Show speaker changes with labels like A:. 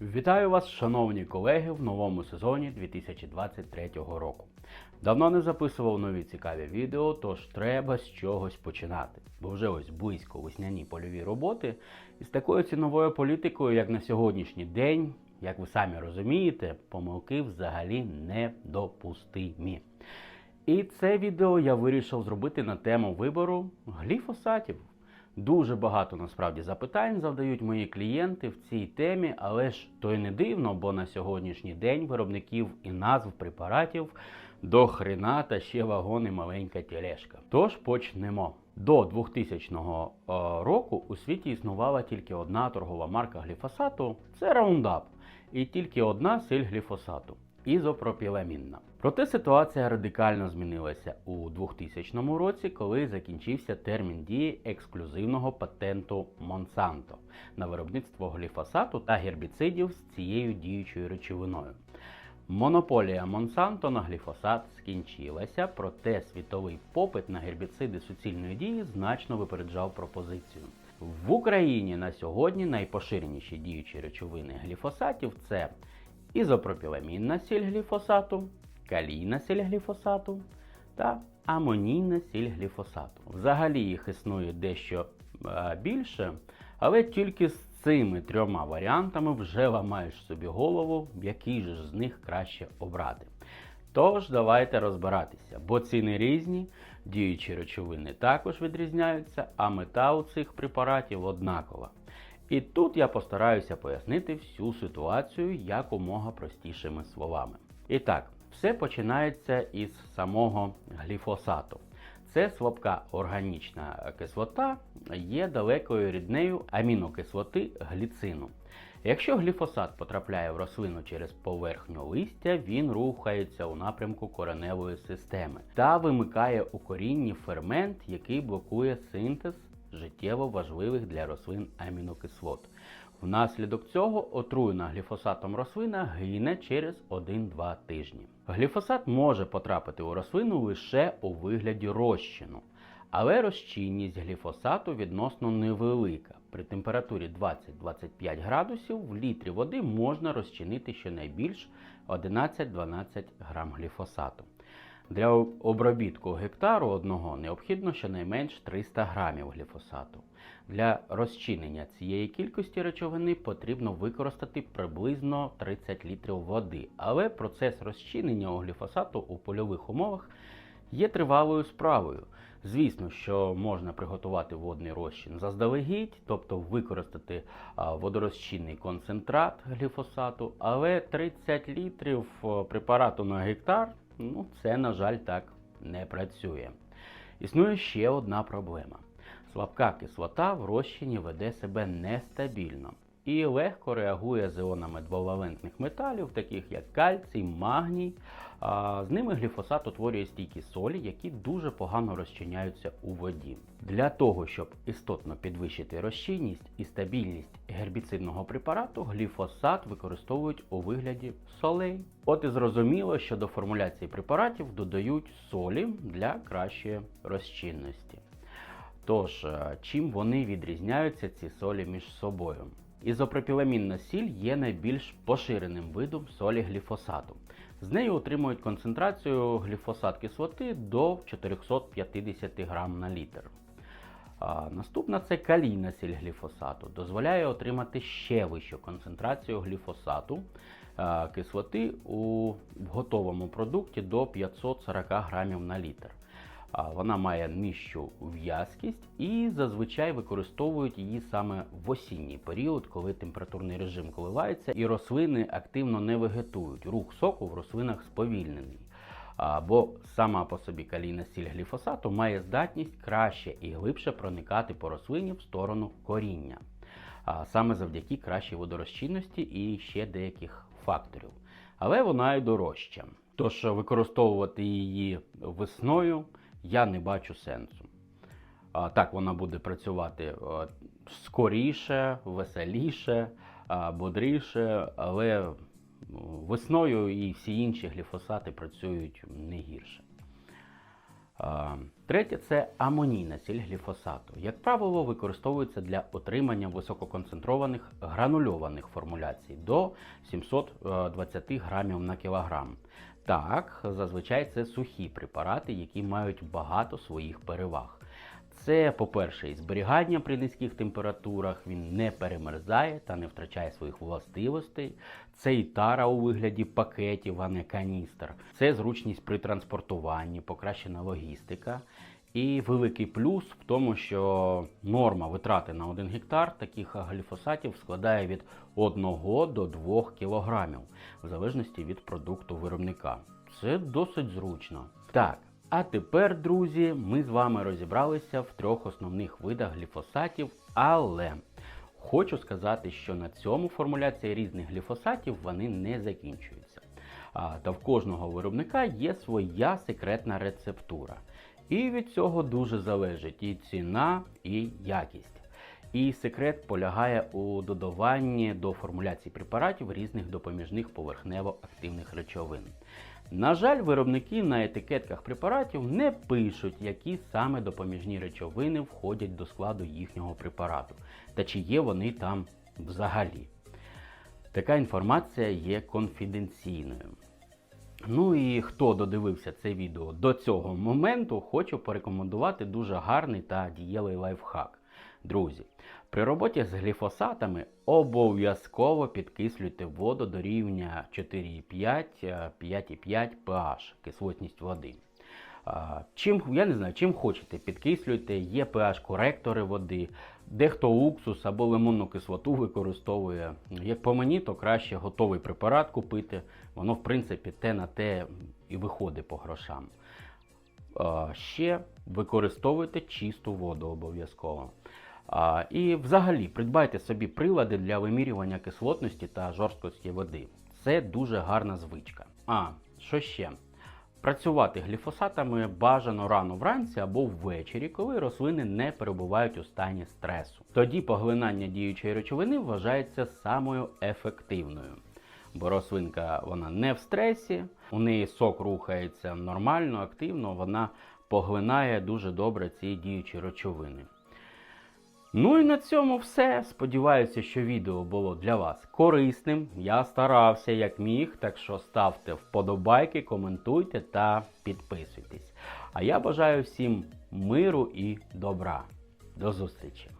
A: Вітаю вас, шановні колеги, в новому сезоні 2023 року. Давно не записував нові цікаві відео, тож треба з чогось починати. Бо вже ось близько весняні польові роботи, і з такою ціновою політикою, як на сьогоднішній день, як ви самі розумієте, помилки взагалі недопустимі. І це відео я вирішив зробити на тему вибору гліфосатів. Дуже багато насправді запитань завдають мої клієнти в цій темі, але ж то й не дивно, бо на сьогоднішній день виробників і назв препаратів до хрена та ще вагони маленька тележка. Тож почнемо. До 2000 року у світі існувала тільки одна торгова марка гліфосату це Roundup, і тільки одна силь гліфосату ізопропіламінна. Проте ситуація радикально змінилася у 2000 році, коли закінчився термін дії ексклюзивного патенту Monsanto на виробництво гліфосату та гербіцидів з цією діючою речовиною. Монополія Монсанто на гліфосат скінчилася, проте світовий попит на гербіциди суцільної дії значно випереджав пропозицію. В Україні на сьогодні найпоширеніші діючі речовини гліфосатів це ізопропіламінна сіль гліфосату, калійна сіль гліфосату та амонійна сіль гліфосату. Взагалі їх існує дещо е, більше, але тільки з цими трьома варіантами вже ламаєш собі голову, який же з них краще обрати. Тож давайте розбиратися, бо ціни різні, діючі речовини також відрізняються, а мета у цих препаратів однакова. І тут я постараюся пояснити всю ситуацію якомога простішими словами. І так, все починається із самого гліфосату. Це слабка органічна кислота, є далекою ріднею амінокислоти гліцину. Якщо гліфосат потрапляє в рослину через поверхню листя, він рухається у напрямку кореневої системи та вимикає у корінні фермент, який блокує синтез життєво важливих для рослин амінокислот. Внаслідок цього отруєна гліфосатом рослина гине через 1-2 тижні. Гліфосат може потрапити у рослину лише у вигляді розчину, але розчинність гліфосату відносно невелика. При температурі 20-25 градусів в літрі води можна розчинити щонайбільш 11-12 грам гліфосату. Для обробітку гектару одного необхідно щонайменш 300 грамів гліфосату. Для розчинення цієї кількості речовини потрібно використати приблизно 30 літрів води, але процес розчинення у гліфосату у польових умовах є тривалою справою. Звісно, що можна приготувати водний розчин заздалегідь, тобто використати водорозчинний концентрат гліфосату, але 30 літрів препарату на гектар ну, це, на жаль, так не працює. Існує ще одна проблема. Слабка кислота в розчині веде себе нестабільно і легко реагує з іонами двовалентних металів, таких як кальцій, магній. З ними гліфосат утворює стійкі солі, які дуже погано розчиняються у воді. Для того, щоб істотно підвищити розчинність і стабільність гербіцидного препарату, гліфосат використовують у вигляді солей. От і зрозуміло, що до формуляції препаратів додають солі для кращої розчинності. Тож, е, чим вони відрізняються ці солі між собою? Ізопропіламінна сіль є найбільш поширеним видом солі гліфосату. З нею отримують концентрацію гліфосат кислоти до 450 грам на літр. А, наступна це калійна сіль гліфосату. Дозволяє отримати ще вищу концентрацію гліфосату кислоти у готовому продукті до 540 грамів на літр. Вона має нижчу в'язкість і зазвичай використовують її саме в осінній період, коли температурний режим коливається і рослини активно не вегетують. Рух соку в рослинах сповільнений. Бо сама по собі калійна сіль гліфосату має здатність краще і глибше проникати по рослині в сторону коріння, саме завдяки кращій водорозчинності і ще деяких факторів. Але вона і дорожча. Тож використовувати її весною я не бачу сенсу. Так, вона буде працювати а, скоріше, веселіше, бодріше, але весною і всі інші гліфосати працюють не гірше. Третє це амонійна сіль гліфосату. Як правило, використовується для отримання висококонцентрованих гранульованих формуляцій до 720 грамів на кілограм. Так, зазвичай це сухі препарати, які мають багато своїх переваг. Це, по-перше, і зберігання при низьких температурах, він не перемерзає та не втрачає своїх властивостей. Це і тара у вигляді пакетів, а не каністр. Це зручність при транспортуванні, покращена логістика. І великий плюс в тому, що норма витрати на 1 гектар таких гліфосатів складає від 1 до 2 кілограмів, в залежності від продукту виробника. Це досить зручно. Так, а тепер, друзі, ми з вами розібралися в трьох основних видах гліфосатів, але хочу сказати, що на цьому формуляція різних гліфосатів вони не закінчуються. Та в кожного виробника є своя секретна рецептура. І від цього дуже залежить і ціна, і якість. І секрет полягає у додаванні до формуляції препаратів різних допоміжних поверхнево-активних речовин. На жаль, виробники на етикетках препаратів не пишуть, які саме допоміжні речовини входять до складу їхнього препарату, та чи є вони там взагалі. Така інформація є конфіденційною. Ну і хто додивився це відео до цього моменту, хочу порекомендувати дуже гарний та дієвий лайфхак. Друзі, при роботі з гліфосатами обов'язково підкислюйте воду до рівня 4,5, 5,5 pH, кислотність води. Чим, я не знаю, чим хочете, підкислюйте, є pH-коректори води, дехто уксус або лимонну кислоту використовує. Як по мені, то краще готовий препарат купити. Воно, в принципі, те на те і виходить по грошам. Ще використовуйте чисту воду обов'язково. І взагалі придбайте собі прилади для вимірювання кислотності та жорсткості води. Це дуже гарна звичка. А, що ще? Працювати гліфосатами бажано рано вранці або ввечері, коли рослини не перебувають у стані стресу. Тоді поглинання діючої речовини вважається самою ефективною. Бо рослинка вона не в стресі, у неї сок рухається нормально, активно, вона поглинає дуже добре ці діючі речовини. Ну і на цьому все. Сподіваюся, що відео було для вас корисним. Я старався як міг, так що ставте вподобайки, коментуйте та підписуйтесь. А я бажаю всім миру і добра. До зустрічі!